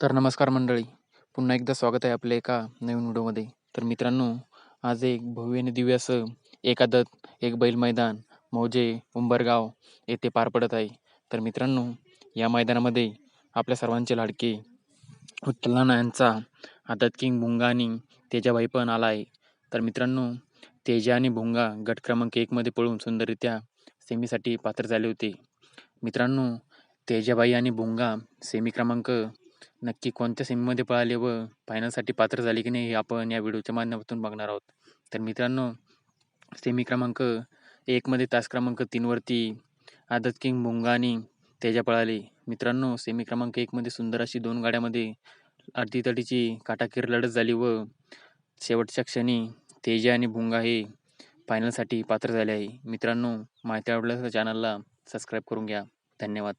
तर नमस्कार मंडळी. पुन्हा एकदा स्वागत आहे आपल्या एका नवीन व्हिडिओमध्ये. तर मित्रांनो आज एक भव्य आणि दिव्य असं एक आदत एक बैल मैदान मौजे उंबरगाव येथे पार पडत आहे. तर मित्रांनो या मैदानामध्ये आपल्या सर्वांचे लाडके उत्तलाना यांचा आदत किंग भुंगा आणि तेजाबाई पण आला आहे. तर मित्रांनो तेजा आणि भुंगा गट क्रमांक एकमध्ये पळून सुंदररित्या सेमीसाठी पात्र झाले होते. मित्रांनो तेजाबाई आणि भुंगा सेमी क्रमांक नक्की कोणत्या सेमीमध्ये पळाले व फायनलसाठी पात्र झाले की नाही हे आपण या व्हिडिओच्या माध्यमातून बघणार आहोत. तर मित्रांनो सेमी क्रमांक एकमध्ये तास क्रमांक तीनवरती आदत किंग भुंगा आणि तेजा पळाले. मित्रांनो सेमी क्रमांक एकमध्ये सुंदर अशी दोन गाड्यामध्ये अर्धीतडीची काटाकीर लढत झाली व शेवटच्या क्षणी तेजा आणि भुंगा हे फायनलसाठी पात्र झाले आहे. मित्रांनो माहिती आवडल्यास चॅनलला सबस्क्राईब करून घ्या. धन्यवाद.